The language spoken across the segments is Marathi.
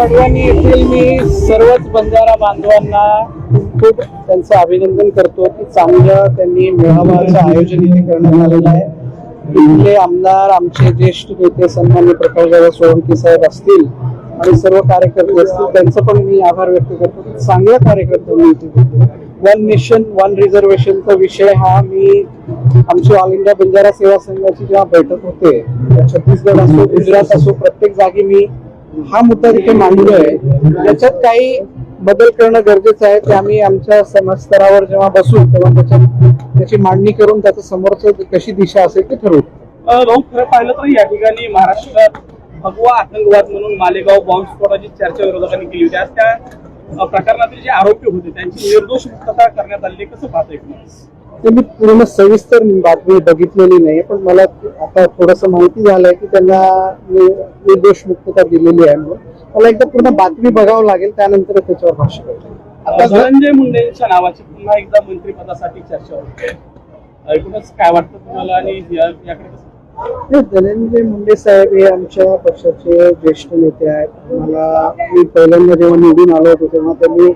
वाढवानी येथील मी सर्वच बंजारा बांधवांना खूप त्यांचं अभिनंदन करतो की चांगलं त्यांनी मेळाव्याचं आयोजन इथे करण्यात आलेलं आहे. इथले आमदार आमचे ज्येष्ठ नेते सन्मान्य प्रकाशदादा सोळंकी साहेब असतील आणि सर्व कार्यकर्ते असतील त्यांचं पण मी आभार व्यक्त करतो की कार्यकर्ते मिळते इथे वन नेशन वन रिझर्वेशनचा विषय हा मी आमची ऑल इंडिया बंजारा सेवा संघाची जेव्हा बैठक होते छत्तीसगड असो गुजरात असो प्रत्येक जागी मी हा मुद्दा तिथे मांडलोय. त्याच्यात काही बदल करणं गरजेचं आहे ते आम्ही आमच्या समस्तरावर जेव्हा बसू तेव्हा त्याच्यात त्याची मांडणी करून त्याचं समोरचं कशी दिशा असेल ते ठरवू. भाऊ खरं पाहिलं तर या ठिकाणी महाराष्ट्रात भगवा आतंकवाद म्हणून मालेगाव बॉम्बस्फोटाची चर्चा विरोधकांनी केली होती. आज त्या प्रकरणातील जे आरोपी होते त्यांची निर्दोष मुक्तता करण्यात आली कसं पाहता येईल मी पूर्ण सविस्तर बातमी बघितलेली नाही पण मला आता थोडस माहिती झालंय की त्यांना निर्दोष मुक्तता दिलेली आहे म्हणून. मला एकदा पूर्ण बातमी बघावं लागेल त्यानंतर त्याच्यावर भाष्य करतो आता धनंजय मुंडेंच्या नावाची पुन्हा एकदा मंत्रिपदासाठी चर्चा होते. एकूणच काय वाटतं तुम्हाला आणि याकडे धनंजय मुंडे साहेब हे आमच्या पक्षाचे ज्येष्ठ नेते आहेत. मला मी पहिल्यांदा जेव्हा निवडून आलो होतो तेव्हा त्यांनी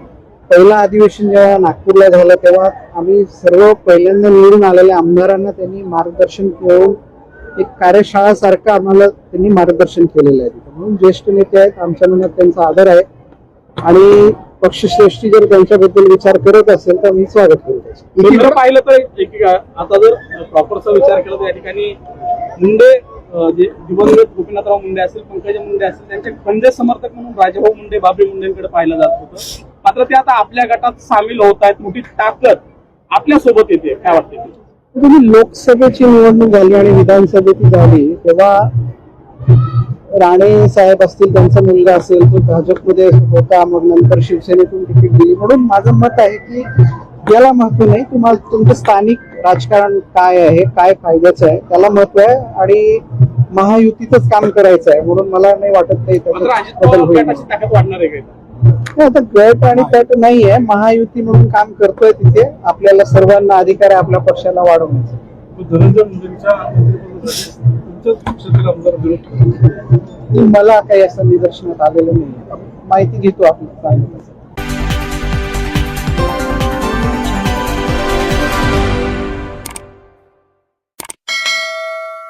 पहिलं अधिवेशन जेव्हा नागपूरला झालं तेव्हा आम्ही सर्व पहिल्यांदा निवडून आलेल्या आमदारांना त्यांनी मार्गदर्शन करून एक कार्यशाळा सारखं आम्हाला त्यांनी मार्गदर्शन केलेलं आहे. तिथं. म्हणून ज्येष्ठ नेते आहेत आमच्या मनात त्यांचा आदर आहे. आणि पक्षश्रेष्ठी जर त्यांच्याबद्दल विचार करत असेल तर मी स्वागत करू पाहिलं तर आता जर प्रॉपरचा विचार केला तर या ठिकाणी मुंडे जे दिवंगत गोपीनाथराव मुंडे असतील पंकजा मुंडे असतील त्यांचे खंदे समर्थक म्हणून राजाभाऊ मुंडे बाबरी मुंडेंकडे पाहिलं जात होतं. मात्र ते आता आपल्या गटात सामील होत आहेत मोठी ताकद आपल्यासोबत येते काय वाटते तुम्ही लोकसभेची निवडणूक झाली आणि विधानसभेची झाली तेव्हा राणे साहेब असतील त्यांचा मुलगा असेल तो भाजपमध्ये होता मग नंतर शिवसेनेतून तिकीट दिली. म्हणून माझं मत आहे की याला महत्त्व नाही तुम्हाला तुमचं स्थानिक राजकारण काय आहे काय फायद्याचं आहे त्याला महत्त्व आहे आणि महायुतीतच काम करायचं आहे म्हणून मला नाही वाटत नाही आता गट आणि तट नाहीये महायुती म्हणून काम करतोय तिथे. आपल्याला सर्वांना अधिकार आहे आपल्या पक्षाला वाढवण्याचा. मला काही असं निदर्शनात आलेलं नाही. माहिती घेतो आपण.